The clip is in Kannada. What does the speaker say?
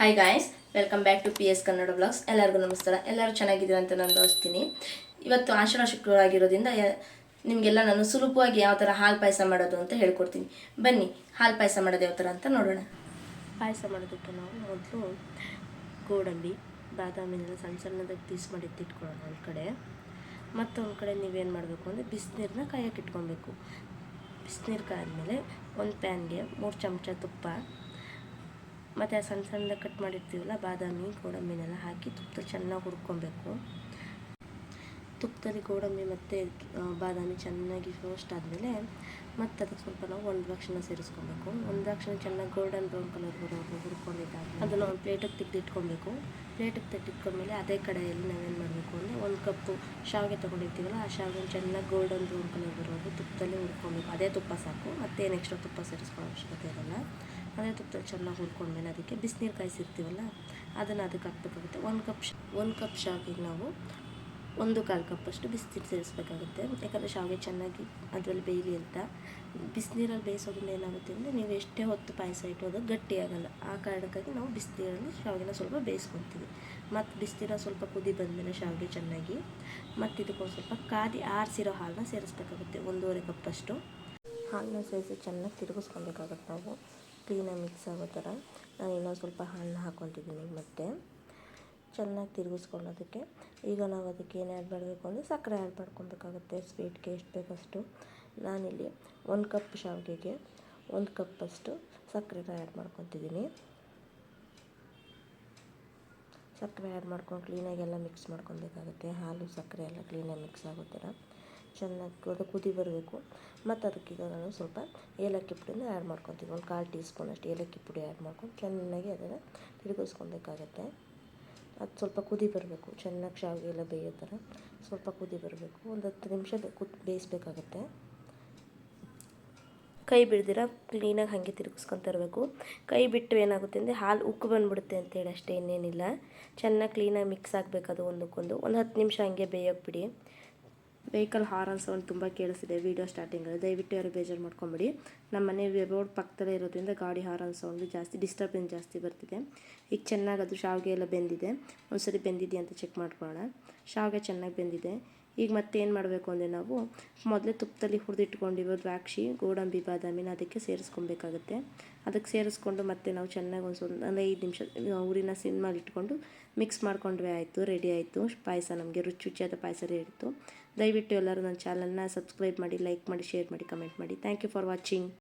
Hi guys welcome back to P S Kannada blogs ಎಲ್ಲರಿಗೂ ನಮಸ್ಕಾರ. ಎಲ್ಲರೂ ಚೆನ್ನಾಗಿದ್ದೀರ ಅಂತ ನಾನು ಭಾವಿಸ್ತೀನಿ. ಇವತ್ತು ಆಷಾಢ ಶುಕ್ರವಾರ ಆಗಿರೋದ್ರಿಂದ ನಿಮಗೆಲ್ಲ ನಾನು ಸುಲಭವಾಗಿ ಯಾವ ಥರ ಹಾಲು ಪಾಯಸ ಮಾಡೋದು ಅಂತ ಹೇಳ್ಕೊಡ್ತೀನಿ. ಬನ್ನಿ, ಹಾಲು ಪಾಯಸ ಮಾಡೋದು ಯಾವ ಥರ ಅಂತ ನೋಡೋಣ. ಪಾಯಸ ಮಾಡೋದಕ್ಕೆ ನಾವು ಮೊದಲು ಗೋಡಂಬಿ ಬಾದಾಮಿನೆಲ್ಲ ಸಣ್ಣ ಸಣ್ಣದಾಗಿ ಪೀಸ್ ಮಾಡಿ ಇಟ್ಕೊಳ್ಳೋಣ ಒಂದು ಕಡೆ. ಮತ್ತೊಂದು ಕಡೆ ನೀವೇನು ಮಾಡಬೇಕು ಅಂದರೆ ಬಿಸಿನೀರನ್ನ ಕಾಯಕ್ಕೆ ಇಟ್ಕೊಬೇಕು. ಬಿಸಿನೀರು ಕಾದ್ಮೇಲೆ ಒಂದು ಪ್ಯಾನ್ಗೆ ಮೂರು ಚಮಚ ತುಪ್ಪ ಮತ್ತು ಆ ಸಣ್ಣ ಕಟ್ ಮಾಡಿರ್ತೀವಲ್ಲ, ಬಾದಾಮಿ, ಗೋಡಂಬಿನೆಲ್ಲ ಹಾಕಿ ತುಪ್ಪದಲ್ಲಿ ಚೆನ್ನಾಗಿ ಹುರ್ಕೊಬೇಕು. ತುಪ್ಪದಲ್ಲಿ ಗೋಡಂಬಿ ಮತ್ತು ಬಾದಾಮಿ ಚೆನ್ನಾಗಿ ರೋಸ್ಟ್ ಆದಮೇಲೆ ಮತ್ತು ಅದಕ್ಕೆ ಸ್ವಲ್ಪ ನಾವು ಒಂದು ದ್ರಾಕ್ಷಣ ಸೇರಿಸ್ಕೊಬೇಕು. ಒಂದು ದ್ರಾಕ್ಷಣ ಚೆನ್ನಾಗಿ ಗೋಲ್ಡನ್ ಬ್ರೌನ್ ಕಲರ್ ಬರೋದು ಹುರ್ಕೊಂಡಿದ್ದಾಗ ಅದನ್ನು ಒಂದು ಪ್ಲೇಟಿಗೆ ತೆಗೆದಿಟ್ಕೊಬೇಕು ಪ್ಲೇಟಿಗೆ ತೆಗೆದಿಟ್ಕೊಂಡ್ಮೇಲೆ ಅದೇ ಕಡೆಯಲ್ಲಿ ನಾವೇನು ಮಾಡಬೇಕು ಅಂದರೆ ಒಂದು ಕಪ್ಪು ಶಾವಿಗೆ ತೊಗೊಂಡಿರ್ತೀವಲ್ಲ, ಆ ಶಾವಿಗೆ ಚೆನ್ನಾಗಿ ಗೋಲ್ಡನ್ ಬ್ರೌನ್ ಕಲರ್ ಬರೋದು ತುಪ್ಪದಲ್ಲಿ ಹುರ್ಕೊಬೇಕು. ಅದೇ ತುಪ್ಪ ಸಾಕು, ಮತ್ತೇನು ಎಕ್ಸ್ಟ್ರಾ ತುಪ್ಪ ಸೇರಿಸ್ಕೊಳ್ಳೋ ಅವಶ್ಯಕತೆ ಇರಲ್ಲ. ಅದೇ ತುಪ್ಪದಲ್ಲಿ ಚೆನ್ನಾಗಿ ಹುರ್ಕೊಂಡ್ಮೇಲೆ ಅದಕ್ಕೆ ಬಿಸಿನೀರು ಕಾಯಿಸಿರ್ತೀವಲ್ಲ, ಅದನ್ನು ಅದಕ್ಕೆ ಹಾಕ್ಬೇಕಾಗುತ್ತೆ. ಒಂದು ಕಪ್ ಒಂದು ಕಪ್ ಶಾವಿಗೆ ನಾವು ಒಂದು ಕಾಲು ಕಪ್ಪಷ್ಟು ಬಿಸಿನೀರು ಸೇರಿಸ್ಬೇಕಾಗುತ್ತೆ. ಯಾಕಂದರೆ ಶಾವಿಗೆ ಚೆನ್ನಾಗಿ ಅದರಲ್ಲಿ ಬೇಯಲಿ ಅಂತ. ಬಿಸಿನೀರಲ್ಲಿ ಬೇಯಿಸೋದ್ರಿಂದ ಏನಾಗುತ್ತೆ ಅಂದರೆ ನೀವು ಎಷ್ಟೇ ಹೊತ್ತು ಪಾಯಸ ಇಟ್ಟು ಅದು ಗಟ್ಟಿಯಾಗಲ್ಲ ಆ ಕಾರಣಕ್ಕಾಗಿ ನಾವು ಬಿಸಿನೀರಲ್ಲಿ ಶಾವಿಗೆನ ಸ್ವಲ್ಪ ಬೇಯಿಸ್ಕೊತೀವಿ. ಮತ್ತು ಬಿಸಿನೀರ ಸ್ವಲ್ಪ ಕುದಿ ಬಂದಮೇಲೆ ಶಾವಿಗೆ ಚೆನ್ನಾಗಿ ಮತ್ತು ಇದಕ್ಕೊಂದು ಸ್ವಲ್ಪ ಕಾದಿ ಆರಿಸಿರೋ ಹಾಲನ್ನ ಸೇರಿಸ್ಬೇಕಾಗುತ್ತೆ. ಒಂದೂವರೆ ಕಪ್ಪಷ್ಟು ಹಾಲನ್ನ ಸೇರಿಸಿ ಚೆನ್ನಾಗಿ ತಿರುಗಿಸ್ಕೊಬೇಕಾಗುತ್ತೆ ನಾವು. ಕ್ಲೀನಾಗಿ ಮಿಕ್ಸ್ ಆಗೋ ಥರ ನಾನು ಇನ್ನೊಂದು ಸ್ವಲ್ಪ ಹಣ್ಣು ಹಾಕ್ಕೊತಿದ್ದೀನಿ ಮತ್ತೆ ಚೆನ್ನಾಗಿ ತಿರುಗಿಸ್ಕೊಳ್ಳೋದಕ್ಕೆ. ಈಗ ನಾವು ಅದಕ್ಕೆ ಏನು ಆ್ಯಡ್ ಮಾಡಬೇಕು ಅಂದರೆ ಸಕ್ಕರೆ ಆ್ಯಡ್ ಮಾಡ್ಕೊಬೇಕಾಗುತ್ತೆ. ಸ್ವೀಟ್ಗೆ ಎಷ್ಟು ಬೇಕಷ್ಟು. ನಾನಿಲ್ಲಿ ಒಂದು ಕಪ್ ಶಾವಿಗೆಗೆ ಒಂದು ಕಪ್ಪಷ್ಟು ಸಕ್ಕರೆನ ಆ್ಯಡ್ ಮಾಡ್ಕೊತಿದ್ದೀನಿ. ಸಕ್ಕರೆ ಆ್ಯಡ್ ಮಾಡ್ಕೊಂಡು ಕ್ಲೀನಾಗಿ ಎಲ್ಲ ಮಿಕ್ಸ್ ಮಾಡ್ಕೊಬೇಕಾಗುತ್ತೆ. ಹಾಲು ಸಕ್ಕರೆ ಎಲ್ಲ ಕ್ಲೀನಾಗಿ ಮಿಕ್ಸ್ ಆಗೋ ಥರ. ಚೆನ್ನಾಗಿ ಅದು ಕುದಿ ಬರಬೇಕು. ಮತ್ತು ಅದಕ್ಕೀಗ ನಾನು ಸ್ವಲ್ಪ ಏಲಕ್ಕಿ ಪುಡಿನ ಆ್ಯಡ್ ಮಾಡ್ಕೊತೀವಿ ಒಂದು ಕಾಲು ಟೀ ಸ್ಪೂನಷ್ಟು ಏಲಕ್ಕಿ ಪುಡಿ ಆ್ಯಡ್ ಮಾಡ್ಕೊಂಡು ಚೆನ್ನಾಗಿ ಅದನ್ನು ತಿರುಗಿಸ್ಕೊಬೇಕಾಗತ್ತೆ. ಅದು ಸ್ವಲ್ಪ ಕುದಿ ಬರಬೇಕು. ಚೆನ್ನಾಗಿ ಶಾವಿಗೆ ಎಲ್ಲ ಬೇಯೋ ಥರ ಸ್ವಲ್ಪ ಕುದಿ ಬರಬೇಕು. ಒಂದು ಹತ್ತು ನಿಮಿಷ ಕುದ್ ಬೇಯಿಸ್ಬೇಕಾಗತ್ತೆ. ಕೈ ಬಿಡ್ದಿರ ಕ್ಲೀನಾಗಿ ಹಾಗೆ ತಿರುಗಿಸ್ಕೊತ ಇರಬೇಕು. ಕೈ ಬಿಟ್ಟು ಏನಾಗುತ್ತೆ ಅಂದರೆ ಹಾಲು ಉಕ್ಕು ಬಂದ್ಬಿಡುತ್ತೆ ಅಂತೇಳಿ ಅಷ್ಟೇ ಇನ್ನೇನಿಲ್ಲ. ಚೆನ್ನಾಗಿ ಕ್ಲೀನಾಗಿ ಮಿಕ್ಸ್ ಆಗಬೇಕು ಅದು ಒಂದಕ್ಕೊಂದು. ಒಂದು ಹತ್ತು ನಿಮಿಷ ಹಾಗೆ ಬೇಯೋಕೆ ಬಿಡಿ. ವೆಹಿಕಲ್ ಹಾರನ್ ಸೌಂಡ್ ತುಂಬ ಕೇಳಿಸಿದೆ ವೀಡಿಯೋ ಸ್ಟಾರ್ಟಿಂಗಲ್ಲಿ ದಯವಿಟ್ಟು ಯಾರು ಬೇಜಾರು ಮಾಡ್ಕೊಂಬಿಡಿ. ನಮ್ಮ ಮನೆ ರೋಡ್ ಪಕ್ಕದಲ್ಲೇ ಇರೋದ್ರಿಂದ ಗಾಡಿ ಹಾರನ್ ಸೌಂಡ್ ಜಾಸ್ತಿ ಡಿಸ್ಟರ್ಬೆನ್ಸ್ ಜಾಸ್ತಿ ಬರ್ತಿದೆ. ಈಗ ಚೆನ್ನಾಗಿ ಅದು ಶಾವಿಗೆ ಎಲ್ಲ ಬೆಂದಿದೆ. ಒಂದ್ಸರಿ ಬೆಂದಿದೆಯಾ ಅಂತ ಚೆಕ್ ಮಾಡ್ಕೊಳ್ಳೋಣ. ಶಾವಿಗೆ ಚೆನ್ನಾಗಿ ಬೆಂದಿದೆ. ಈಗ ಮತ್ತೇನು ಮಾಡಬೇಕು ಅಂದರೆ ನಾವು ಮೊದಲೇ ತುಪ್ಪದಲ್ಲಿ ಹುರಿದಿಟ್ಕೊಂಡಿರೋ ದ್ರಾಕ್ಷಿ, ಗೋಡಂಬಿ, ಬಾದಾಮಿನ ಅದಕ್ಕೆ ಸೇರಿಸ್ಕೊಬೇಕಾಗುತ್ತೆ. ಅದಕ್ಕೆ ಸೇರಿಸ್ಕೊಂಡು ಮತ್ತೆ ನಾವು ಚೆನ್ನಾಗಿ ಒಂದು ಸ್ವಲ್ಪ ಒಂದು ಐದು ನಿಮಿಷ ಊರಿನ ಸಿಮ್ನಲ್ಲಿ ಇಟ್ಕೊಂಡು ಮಿಕ್ಸ್ ಮಾಡ್ಕೊಂಡ್ರೆ ಆಯಿತು ರೆಡಿ ಆಯಿತು. ಪಾಯಸ ನಮಗೆ ರುಚಿ ರುಚಿಯಾದ ಪಾಯಸ ರೆಡಿ ದಯವಿಟ್ಟು ಎಲ್ಲರೂ ನನ್ನ ಚಾನಲ್ನ ಸಬ್ಸ್ಕ್ರೈಬ್ ಮಾಡಿ ಲೈಕ್ ಮಾಡಿ ಶೇರ್ ಮಾಡಿ ಕಮೆಂಟ್ ಮಾಡಿ. Thank you for watching